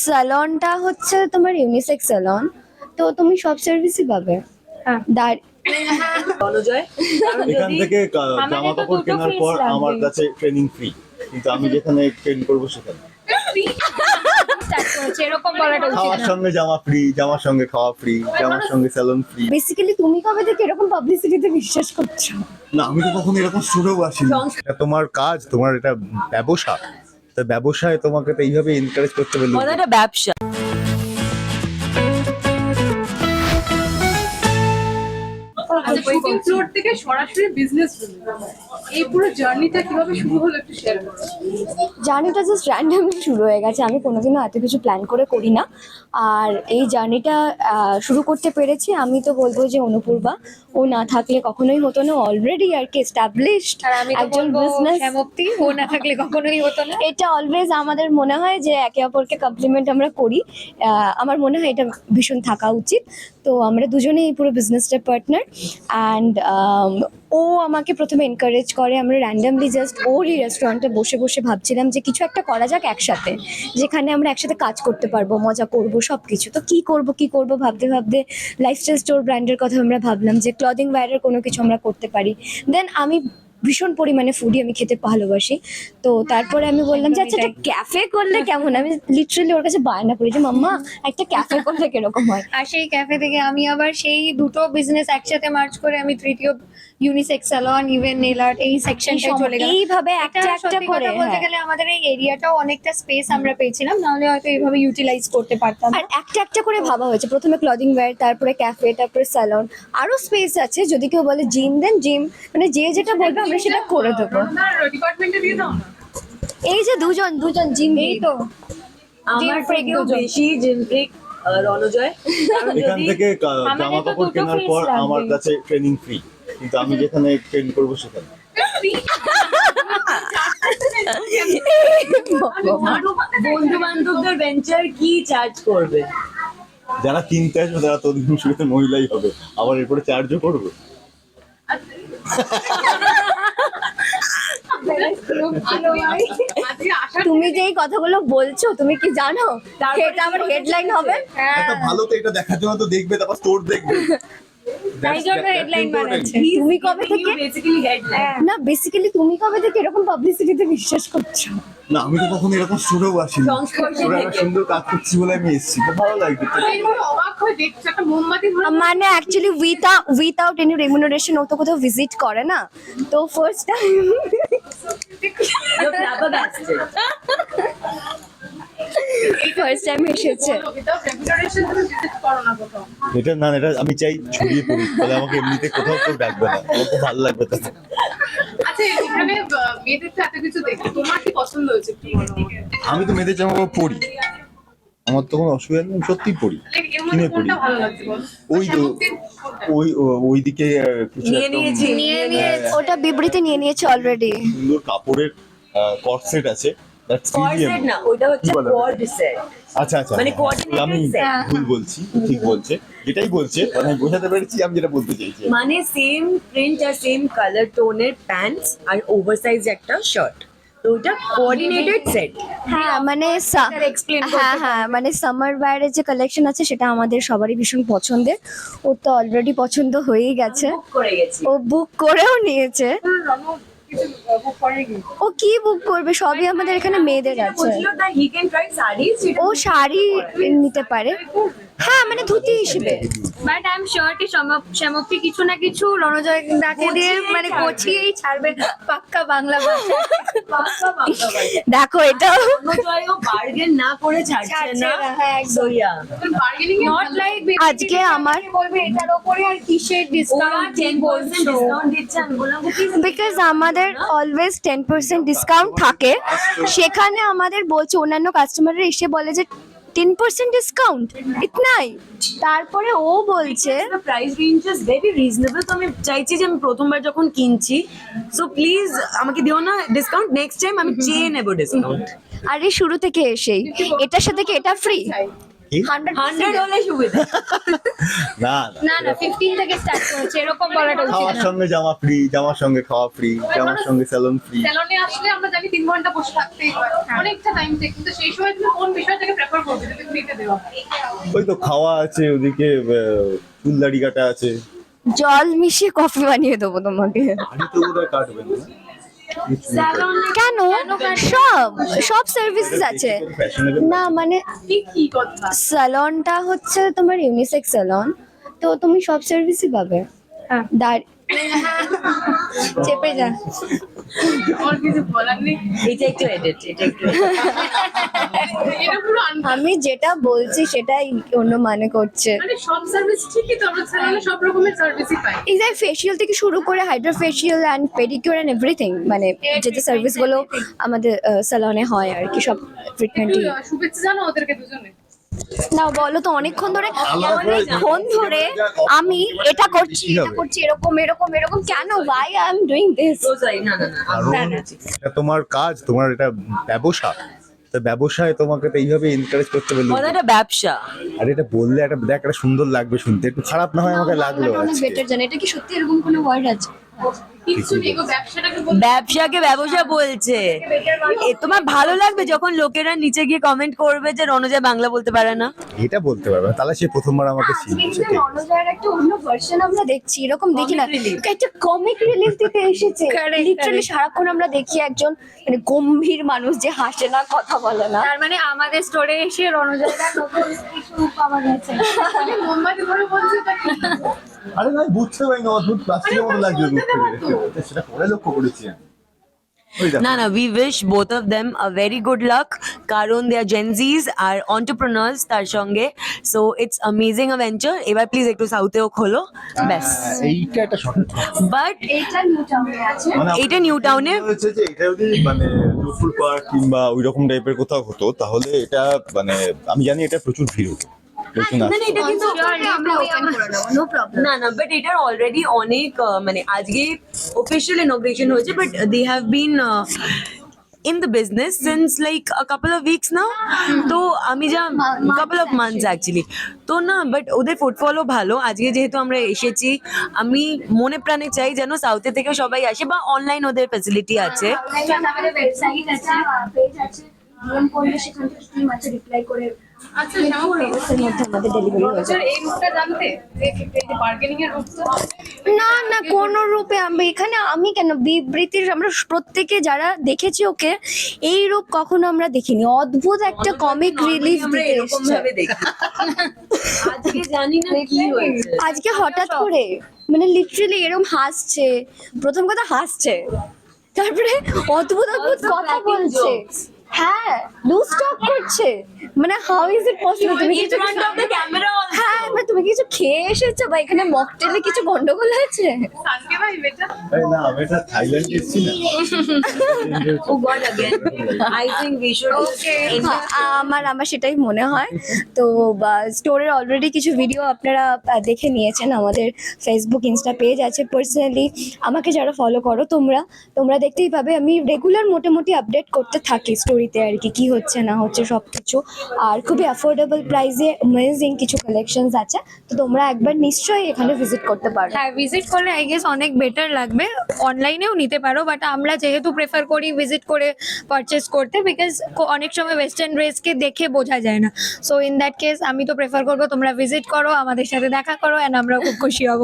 স্যালনটা হচ্ছে তোমার unisex salon তো তুমি সব সার্ভিসই পাবে। হ্যাঁ। দাঁড় এখান থেকে জামা কাপড় কেনার পর আমার কাছে ট্রেনিং ফ্রি কিন্তু আমি যেখানে ট্রেন করব সেখানে। খাওয়ার সঙ্গে জামা ফ্রি জামার সঙ্গে খাওয়া ফ্রি জামার সঙ্গে স্যালন ফ্রি বেসিক্যালি তুমি কবে থেকে এরকম পাবলিসিটিতে বিশ্বাস করছ? না আমি তো কখনো এরকম শুনেও আসিনি। এটা তোমার কাজ তোমার এটা ব্যবসা। তো ব্যবসায় তোমাকে তো এইভাবে ইনকারেজ করতে হবে ব্যবসা। শুটিং ফ্লোর থেকে সরাসরি বিজনেস এই পুরো জার্নিটা কীভাবে শুরু হলো একটু শেয়ার করো। জার্নিটা জাস্ট র্যান্ডামলি শুরু হয়ে গেছে। আমি কোনোদিনও এত কিছু প্ল্যান করে করি না। আর এই জার্নিটা শুরু করতে পেরেছি। আমি তো বলব যে অনুপূর্বা ও না থাকলে কখনোই হতো না। অলরেডি আর কি এস্টাবলিশড আর একজন বিজনেস শ্যামপ্তি ও না থাকলে কখনোই হতো না। এটা অলওয়েজ আমাদের মনে হয় যে একে অপরকে কমপ্লিমেন্ট আমরা করি। আমার মনে হয় এটা ভীষণ থাকা উচিত। তো আমরা দুজনেই পুরো বিজনেসটা পার্টনার অ্যান্ড ও আমাকে প্রথমে এনকারেজ করে, আমরা র্যান্ডামলি জাস্ট ওরই রেস্টুরেন্টে বসে বসে ভাবছিলাম যে কিছু একটা করা যাক একসাথে, যেখানে আমরা একসাথে কাজ করতে পারব, মজা করব সব কিছু তো কি করব কি করব ভাবতে ভাবতে লাইফস্টাইল স্টোর ব্র্যান্ডের কথা আমরা ভাবলাম যে ক্লদিং ওয়্যারের কোনো কিছু আমরা করতে পারি। দেন আমি ভীষণ পরিমাণে ফুডি আমি খেতে ভালোবাসি। তো তারপরে আমি বললাম যে আচ্ছা একটা ক্যাফে করলে কেমন? আমি লিটারালি ওর কাছে বায়না করি যে মাম্মা একটা ক্যাফে করলে কীরকম হয়? আর সেই ক্যাফে থেকে আমি আবার সেই দুটো বিজনেস একসাথে মার্চ করে আমি তৃতীয় unisex salon even nail art এই সেকশনটাই চলে গেলাম। এইভাবে একটা একটা একটা করে বলতে হ্যাঁ। গেলে আমাদের এই এরিয়াটাও অনেকটা স্পেস আমরা পেয়েছিলাম নাহলে হয়তো এইভাবে ইউটিলাইজ করতে পারতাম আর একটা একটা করে ভাবা হয়েছে। প্রথমে ক্লদিং ওয়্যার তারপরে ক্যাফে তারপরে স্যালন আরও স্পেস আছে যদি কেউ বলে জিম দেন জিম মানে যে যেটা বলবে আমরা সেটা করে দেবো। দাও না। এই যে দুজন দুজন জিম এই তো। আমার থেকেও দুজন। বেশি জিম ফ্রিক রণজয়। এখান থেকে জামা কাপড় কেনার পর আমার কাছে ট্রেনিং ফ্রি কিন্তু আমি যেখানে ট্রেন করব সেখানে। বন্ধু বান্ধবদের ভেঞ্চার কি চার্জ করবে? যারা কিনতে আসবে তারা তোর শুরুতে মহিলাই হবে। আবার এরপরে চার্জও করবে। আসার তুমি যে এই কথাগুলো বলছো তুমি কি জানো? এটা আমার হেডলাইন হবে। ভালো তো এটা দেখার জন্য তো দেখবে তারপর তোর দেখবে। তুমি কবে থেকে না বেসিক্যালি তুমি কবে থেকে এরকম পাবলিসিটিতে বিশ্বাস করছ? না আমি তো কখনো এরকম আসিনি। সুন্দর কাজ বলে আমি এসেছি ভালো লাগবে। হয়ে মানে actually without without any remuneration ও তো কোথাও ভিজিট করে না। তো ফার্স্ট টাইম ফার্স্ট টাইম এসেছে। এটা না এটা আমি চাই ছড়িয়ে পড়ি তাহলে আমাকে এমনিতে কোথাও কেউ ডাকবে না। আমার খুব ভালো লাগবে তাতে। আচ্ছা। আমি তো মেয়েদের জামা পড়ি পরি। আমার তো কোনো অসুবিধা নেই সত্যি এর কিনে মধ্যে পরি কোনটা ভালো লাগছে বলো? ওই ওই ও- ওইদিকে কিছু নিয়েছি নিয়ে নিয়ে ওটা বিবৃতি নিয়ে নিয়েছে অলরেডি সুন্দর কাপড়ের আছে কর্সেট বলে? আচ্ছা আচ্ছা মানে হ্যাঁ, আমি set। ভুল বলছি ঠিক বলছে যেটাই বলছে মানে বোঝাতে পেরেছি আমি যেটা বলতে চাইছি। মানে সেম প্রিন্ট আর সেম কালার টোনের প্যান্টস আর ওভারসাইজ একটা শার্ট তো ওটা কোঅর্ডিনেটেড সেট হ্যাঁ মানে হ্যাঁ হ্যাঁ মানে সামার ওয়্যারের যে কালেকশন আছে সেটা আমাদের সবারই ভীষণ পছন্দের। ওর তো অলরেডি পছন্দ হয়েই গেছে। ও বুক করেও নিয়েছে। ও কি বুক করবে? সবই আমাদের এখানে মেয়েদের আছে। বলছিল that he can try saris ও শাড়ি নিতে পারে। হ্যাঁ মানে ধুতি হিসেবে। বাট আই এম শিওর কি সম- কিছু না কিছু রণজয় দাকে দিয়ে মানে ছাড়বে। ছাড়বে। পাক্কা বাংলা ভাষা দেখো এটাও অনুজয়ও বার্গেন না করে ছাড়ছে না। হ্যাঁ, নট লাইক আজকে আমার- বলবে এটার উপরে আর কিসের ডিসকাউন্ট 10% ডিসকাউন্ট দিচ্ছে আমি বললাম বিকজ আমাদের অলওয়েজ টেন পার্সেন্ট ডিসকাউন্ট থাকে। সেখানে আমাদের বলছে অন্যান্য কাস্টমাররা এসে বলে যে টেন পার্সেন্ট ডিসকাউন্ট ইতনাই তারপরে ও বলছে price range is very reasonable তো আমি চাইছি যে আমি প্রথমবার যখন কিনছি সো প্লিজ আমাকে দিও না ডিসকাউন্ট নেক্সট টাইম আমি চেয়ে নেব ডিসকাউন্ট আরে শুরু থেকে এসেই। এটার সাথে কি এটা ফ্রি খাওয়ার সঙ্গে জামা ফ্রি জামার সঙ্গে খাওয়া ফ্রি জামার সঙ্গে স্যালন ফ্রি স্যালনে আসলে আমরা জানি তিন ঘণ্টা বসে থাকতেই অনেকটা টাইম থেকে কিন্তু সেই সময় তুমি কোন বিষয়টাকে প্রেফার করবে যদি ফ্রিতে দেওয়া। ওই তো খাওয়া আছে ওদিকে আহ, চুল দাড়ি কাটা আছে। জল মিশিয়ে কফি বানিয়ে দেবো তোমাকে। আমি তো বোধহয় কাটবেন না। কেন? সব সব সার্ভিসেস আছে। না মানে স্যালনটা হচ্ছে তোমার ইউনিসেক্স স্যালন তো তুমি সব সার্ভিসই পাবে। হ্যাঁ। চেপে যা। আমার কিছু বলার নেই। এটা একটু এডিট এটা একটু আমি যেটা বলছি সেটাই অন্য মানে করছে। মানে সব সার্ভিস ঠিকই তো আমরা স্যালনে সব রকমের সার্ভিসই পাই। এই যে ফেসিয়াল থেকে শুরু করে hydro facial and pedicure and everything মানে যেতে সার্ভিসগুলো আমাদের স্যালনে হয় আর কি সব ট্রিটমেন্টই শুভেচ্ছা জানো ওদেরকে দুজনে না বলো তো অনেকক্ষণ ধরে অনেকক্ষণ ধরে আমি এটা করছি এটা করছি এরকম এরকম এরকম কেন? ভাই আই এম ডুইং দিস এটা তোমার কাজ তোমার এটা ব্যবসা। তো ব্যবসায় তোমাকে তো এইভাবে এনকারেজ করতে পারল কথাটা ব্যবসা। আর এটা বললে একটা দেখ একটা সুন্দর লাগবে শুনতে। একটু খারাপ না হয় আমাকে লাগল অনেক বেটার জানে। এটা কি সত্যি এরকম কোনো ওয়ার্ড আছে? ব্যবসাকে ব্যবসা বলছে। এ তোমার ভালো লাগবে যখন লোকেরা নিচে গিয়ে কমেন্ট করবে যে রনজা বাংলা বলতে পারে না? এটা বলতে পারবে তাহলে সে প্রথমবার আমাকে রণজয়ের একটা অন্য ভার্সন আমরা দেখছি এরকম দেখি না। একটা কমিক রিলিফ দিতে এসেছে। লিটারালি. সারাক্ষণ আমরা দেখি একজন মানে গম্ভীর মানুষ যে হাসে না কথা বলে না। তার মানে আমাদের স্টোরে এসে নতুন কিছু পাওয়া গেছে। মানে মোমবাতি বলছে আরে বুঝতে পারি না অদ্ভুত প্লাস্টিকের মতো লাগছে থেকে সেটা পরে লক্ষ্য করেছি আমি। না না we wish both of them a very good luck কারণ দে আর জেনজিস আর অন্টারপ্রেনার্স তার সঙ্গে। So it's amazing a venture এবার প্লিজ একটু সাউথেও খোলো। ব্যাস। হ্যাঁ, এইটা একটা সঠিক বাট এটা নিউ টাউনে আছে। মানে এইটা নিউ টাউনে হচ্ছে যে এটা যদি মানে দুপুর পার্ক কিংবা ওই রকম টাইপের কোথাও হতো তাহলে এটা মানে আমি জানি এটা প্রচুর ভিড় হতো। না। না এটা কিন্তু আমরা ওপেন করে দেবো নো প্রবলেম না না বাট এটার অলরেডি অনেক মানে আজকে অফিসিয়াল ইনগ্রেশন হয়েছে but they have been in the business since like a couple of weeks now তো আমি যা কাপল অফ মান্থস অ্যাকচুয়ালি তো না বাট ওদের ফুটফলও ভালো। আজকে যেহেতু আমরা এসেছি আমি মনে প্রাণে চাই যেন সাউথে থেকে সবাই আসে বা অনলাইন ওদের ফেসিলিটি আছে। আমাদের ওয়েবসাইট আছে পেজ আছে। করলে সেখান থেকে টিম আছে রিপ্লাই করে আচ্ছা শ্যামাপুর এর মধ্যে আমাদের ডেলিভারি হয়ে রোজার এই রুটটা জানতে? এই বার্গেনিং এর রুটটা না না কোন রূপে আমি এখানে আমি কেন বিবৃতির আমরা প্রত্যেকে যারা দেখেছি ওকে এই রূপ কখনো আমরা দেখিনি। অদ্ভুত একটা কমিক রিলিফ দিতে এরকম এসছে। ভাবে দেখি। আজকে জানি না কি হয়েছে। আজকে হঠাৎ করে মানে লিটারালি এরকম হাসছে। প্রথম কথা হাসছে। তারপরে অদ্ভুত অদ্ভুত কথা বলছে. হ্যাঁ লুজ টক করছে মানে হাউ ইজ ইট পসিবল তুমি কিছু. হ্যাঁ মানে তুমি কিছু খেয়ে এসেছ? বা এখানে মকটেলে কিছু গন্ডগোল আছে ভাই না আমি এটা থাইল্যান্ড না। we should হ্যাঁ, আমার আমার সেটাই মনে হয়। তো স্টোরের অলরেডি কিছু ভিডিও আপনারা দেখে নিয়েছেন। আমাদের ফেসবুক ইনস্টা পেজ আছে পার্সোনালি আমাকে যারা ফলো করো তোমরা তোমরা দেখতেই পাবে। আমি রেগুলার মোটামুটি আপডেট করতে থাকি স্টোরিতে আর কি কি হচ্ছে না হচ্ছে সব কিছু আর খুবই অ্যাফোর্ডেবল প্রাইসে অ্যামেজিং কিছু কালেকশনস আছে তো তোমরা একবার নিশ্চয়ই এখানে ভিজিট করতে পারো। হ্যাঁ ভিজিট করলে আই গেস অনেক বেটার লাগবে। অনলাইনেও নিতে পারো বাট আমরা যেহেতু প্রেফার করি ভিজিট করে পারচেস করতে বিকজ অনেক সময় ওয়েস্টার্ন ড্রেসকে দেখে বোঝা যায় না। সো ইন দ্যাট কেস আমি তো প্রেফার করব তোমরা ভিজিট করো, আমাদের সাথে দেখা করো অ্যান্ড আমরা খুব খুশি হব।